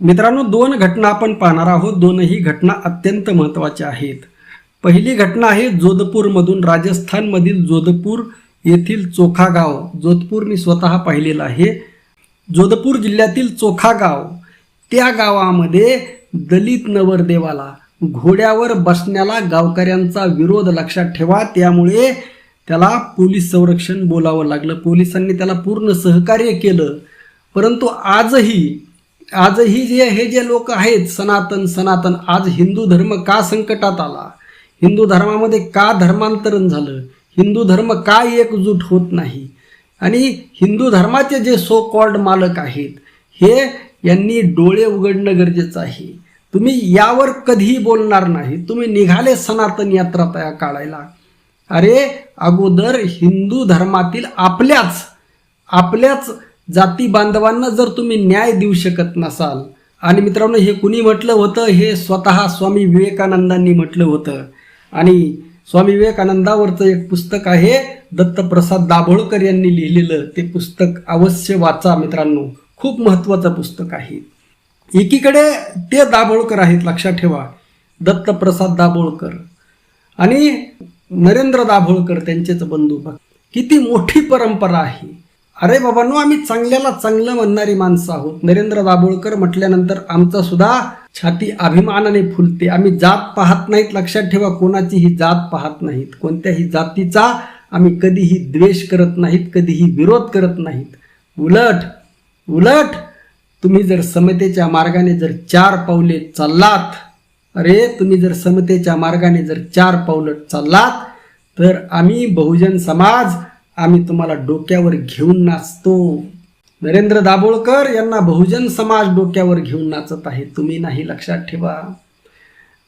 मित्रांनो दोन घटना आपण पाहणार आहोत. दोनही घटना अत्यंत महत्त्वाच्या आहेत. पहिली घटना आहे जोधपूरमधून राजस्थानमधील जोधपूर येथील चोखा गाव जोधपूर मी स्वतः पाहिलेलं आहे. जोधपूर जिल्ह्यातील चोखा गाव त्या गावामध्ये दलित नवरदेवाला घोड्यावर बसण्याला गावकऱ्यांचा विरोध लक्षात ठेवा. त्यामुळे त्याला पोलीस संरक्षण बोलावं लागलं. पोलिसांनी त्याला पूर्ण सहकार्य केलं. परंतु आजही आजही जे हे जे लोक आहेत सनातन सनातन आज हिंदू धर्म का संकटात आला? हिंदू धर्मामध्ये का धर्मांतरण झालं? हिंदू धर्म का एकजूट होत नाही? आणि हिंदू धर्माचे जे सो कॉल्ड मालक आहेत हे यांनी डोळे उघडणं गरजेचं आहे. तुम्ही यावर कधीही बोलणार नाही. तुम्ही निघाले सनातन यात्रा तया काढायला. अरे अगोदर हिंदू धर्मातील आपल्याच आपल्याच जाती बांधवांना जर तुम्ही न्याय देऊ शकत नसाल आणि मित्रांनो हे कुणी म्हटलं होतं? हे स्वतः स्वामी विवेकानंदांनी म्हटलं होतं. आणि स्वामी विवेकानंदावरचं एक पुस्तक आहे दत्तप्रसाद दाभोळकर यांनी लिहिलेलं ते पुस्तक अवश्य वाचा मित्रांनो. खूप महत्त्वाचं पुस्तक आहे. एकीकडे ते दाभोळकर आहेत लक्षात ठेवा. दत्तप्रसाद दाभोळकर. आणि नरेंद्र दाभोळकर त्यांचेच बंधू. किती मोठी परंपरा आहे. अरे बाबांनो आम्ही चांगल्याला चांगलं म्हणणारी माणसं आहोत. नरेंद्र दाभोळकर म्हटल्यानंतर आमचा सुद्धा छाती अभिमानाने फुलते. आम्ही जात पाहत नाहीत लक्षात ठेवा कोणाचीही जात पाहत नाहीत. कोणत्याही जातीचा आम्ही कधीही द्वेष करत नाहीत कधीही विरोध करत नाहीत. उलट उलट तुम्ही जर समतेच्या मार्गाने जर चार पावले चाललात अरे तुम्ही जर समतेच्या मार्गाने जर चार पावलं चाललात तर आम्ही बहुजन समाज आम्ही तुम्हाला डोक्यावर घेऊन नाचतो. नरेंद्र दाभोळकर यांना बहुजन समाज डोक्यावर घेऊन नाचत आहे. तुम्ही नाही लक्षात ठेवा.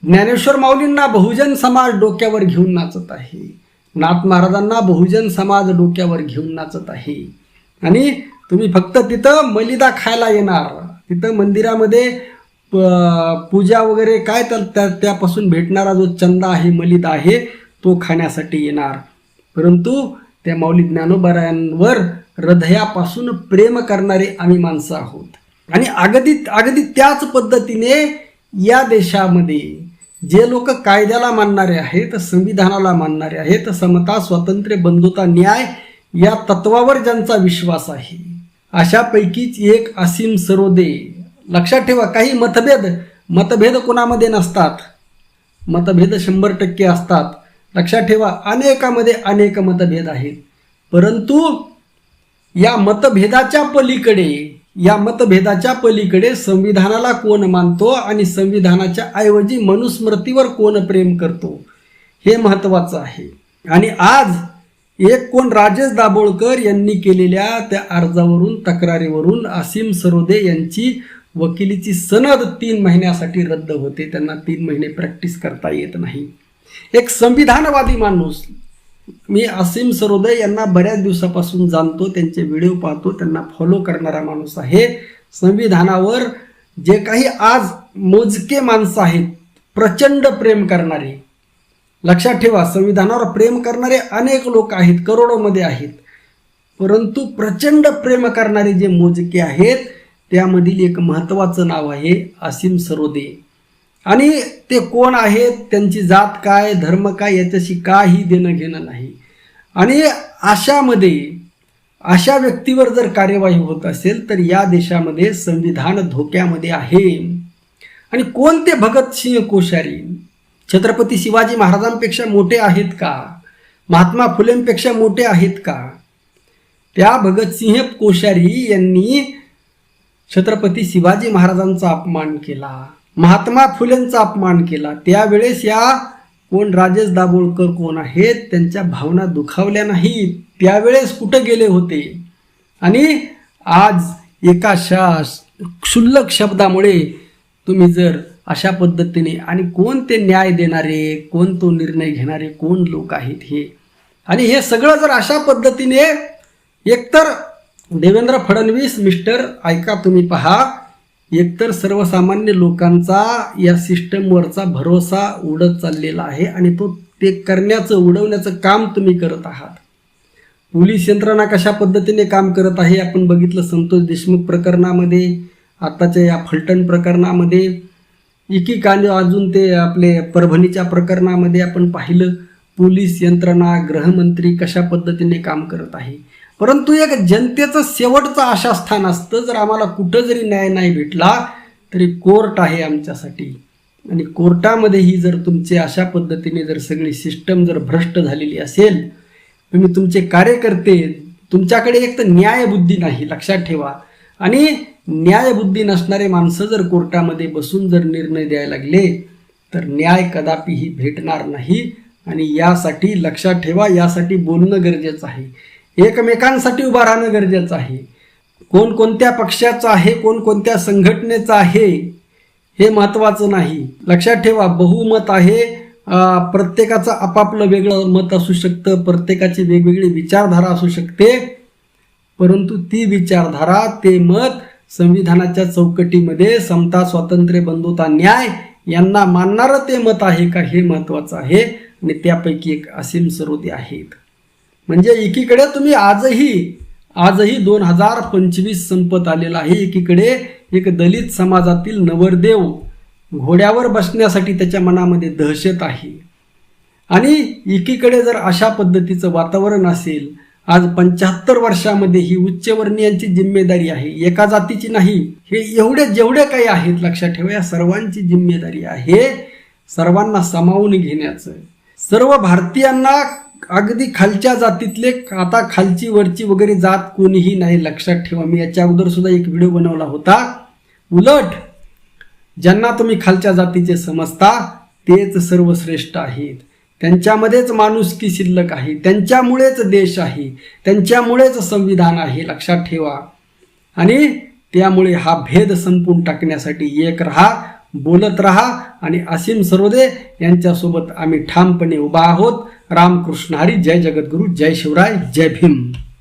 ज्ञानेश्वर माऊलींना बहुजन समाज डोक्यावर घेऊन नाचत आहे. नाथ महाराजांना बहुजन समाज डोक्यावर घेऊन नाचत आहे. आणि तुम्ही फक्त तिथं मलिदा खायला येणार. तिथं मंदिरामध्ये प- पूजा वगैरे काय तर त्या त्यापासून भेटणारा जो चंदा आहे मलिदा आहे तो खाण्यासाठी येणार. परंतु त्या माऊली ज्ञानोबरायांवर हृदयापासून प्रेम करणारे आम्ही माणसं आहोत. आणि अगदी अगदी त्याच पद्धतीने या देशामध्ये जे लोक कायद्याला मानणारे आहेत संविधानाला मानणारे आहेत समता स्वातंत्र्य बंधुता न्याय या तत्वावर ज्यांचा विश्वास आहे अशापैकीच एक असीम सरोदे. लक्षात ठेवा काही मतभेद मतभेद कोणामध्ये नसतात? मतभेद शंभर टक्के असतात. लक्षात ठेवा अनेकामध्ये अनेक मतभेद आहेत. परंतु या मतभेदाच्या पलीकडे या मतभेदाच्या पलीकडे संविधानाला कोण मानतो आणि संविधानाच्या ऐवजी मनुस्मृतीवर कोण प्रेम करतो हे महत्त्वाचं आहे. आणि आज एक कोण राजेश दाभोळकर यांनी केलेल्या त्या अर्जावरून तक्रारीवरून असीम सरोदे यांची वकिलीची सनद तीन महिन्यासाठी रद्द होते. त्यांना तीन महिने प्रॅक्टिस करता येत नाही. एक संविधानवादी माणूस. मी असीम सरोदय यांना बऱ्याच दिवसापासून जाणतो त्यांचे व्हिडिओ पाहतो त्यांना फॉलो करणारा माणूस आहे. संविधानावर जे काही आज मोजके माणसं आहेत प्रचंड प्रेम करणारे लक्षात ठेवा संविधानावर प्रेम करणारे अनेक लोक आहेत करोडोमध्ये आहेत. परंतु प्रचंड प्रेम करणारे जे मोजके आहेत त्यामधील एक महत्त्वाचं नाव आहे असीम सरोदे आणि ते कोण आहेत त्यांची जात काय धर्म काय याच्याशी काही देणं घेणं नाही. आणि अशामध्ये अशा व्यक्तीवर जर कार्यवाही होत असेल तर या देशामध्ये संविधान धोक्यामध्ये आहे. आणि कोणते भगतसिंह कोश्यारी छत्रपती शिवाजी महाराजांपेक्षा मोठे आहेत का? महात्मा फुलेंपेक्षा मोठे आहेत का? त्या भगतसिंह कोश्यारी यांनी छत्रपती शिवाजी महाराजांचा अपमान केला. महात्मा फुलेंचा अपमान केला. त्यावेळेस या कोण राजेश दाभोळकर कोण आहेत त्यांच्या भावना दुखावल्या नाहीत. त्यावेळेस कुठं गेले होते? आणि आज एका शा क्षुल्लक शब्दामुळे तुम्ही जर अशा पद्धतीने आणि कोण ते न्याय देणारे कोण तो निर्णय घेणारे कोण लोक आहेत हे? आणि हे सगळं जर अशा पद्धतीने एकतर देवेंद्र फडणवीस मिस्टर ऐका तुम्ही पहा एकतर सर्वसामान्य लोकांचा या सिस्टमवरचा भरोसा उडत चाललेला आहे आणि तो ते करण्याचं उडवण्याचं काम तुम्ही करत आहात. पोलीस यंत्रणा कशा पद्धतीने काम करत आहे आपण बघितलं संतोष देशमुख प्रकरणामध्ये आताच्या या फलटण प्रकरणामध्ये एकीकाने अजून ते आपले परभणीच्या प्रकरणामध्ये आपण पाहिलं पोलीस यंत्रणा गृहमंत्री कशा पद्धतीने काम करत आहे. परंतु एक जनतेचं शेवटचं आशास्थान असतं जर आम्हाला कुठं जरी न्याय नाही भेटला तरी कोर्ट आहे आमच्यासाठी. आणि कोर्टामध्येही जर तुमचे अशा पद्धतीने जर सगळी सिस्टम जर भ्रष्ट झालेली असेल तुम्ही तुमचे कार्यकर्ते तुमच्याकडे एक तर न्यायबुद्धी नाही लक्षात ठेवा. आणि न्यायबुद्धी नसणारे माणसं जर कोर्टामध्ये बसून जर निर्णय द्यायला लागले तर न्याय कदापिही भेटणार नाही. आणि यासाठी लक्षात ठेवा यासाठी बोलणं गरजेचं आहे. एकमेकांसाठी उभा राहणं गरजेचं आहे. कोण कोणत्या पक्षाचं आहे कोण कोणत्या संघटनेचं आहे हे महत्त्वाचं नाही. लक्षात ठेवा बहुमत आहे प्रत्येकाचं आपापलं वेगळं मत असू शकतं प्रत्येकाची वेगवेगळी विचारधारा असू शकते परंतु ती विचारधारा ते मत संविधानाच्या चौकटीमध्ये समता स्वातंत्र्य बंधुता न्याय यांना मानणारं ते मत आहे का हे महत्त्वाचं आहे. आणि त्यापैकी एक असीम सरोदे आहेत. म्हणजे एकीकडे तुम्ही आजही आजही दोन हजार पंचवीस संपत आलेला आहे. एकीकडे एक दलित समाजातील नवरदेव घोड्यावर बसण्यासाठी त्याच्या मनामध्ये दहशत आहे. आणि एकीकडे जर अशा पद्धतीचं वातावरण असेल आज पंच्याहत्तर वर्षामध्ये ही उच्चवर्णीयांची जिम्मेदारी आहे. एका जातीची नाही हे एवढे जेवढे काही आहेत लक्षात ठेवा या सर्वांची जिम्मेदारी आहे सर्वांना सामावून घेण्याचं. सर्व भारतीयांना अगदी खालच्या जातीतले आता खालची वरची वगैरे जात कोणीही नाही लक्षात ठेवा. मी याच्या अगोदर सुद्धा एक व्हिडिओ बनवला होता. उलट ज्यांना तुम्ही खालच्या जातीचे समजता तेच सर्वश्रेष्ठ आहेत. त्यांच्यामध्येच माणुसकी शिल्लक आहे. त्यांच्यामुळेच देश आहे. त्यांच्यामुळेच संविधान आहे. लक्षात ठेवा. आणि त्यामुळे हा भेद संपून टाकण्यासाठी एक रहा. बोलत रहा आणि असीम सरोदे यांच्यासोबत आम्ही ठामपणे उभा आहोत. रामकृष्ण हरी जय जगद्गुरू जय शिवराय जय भीम.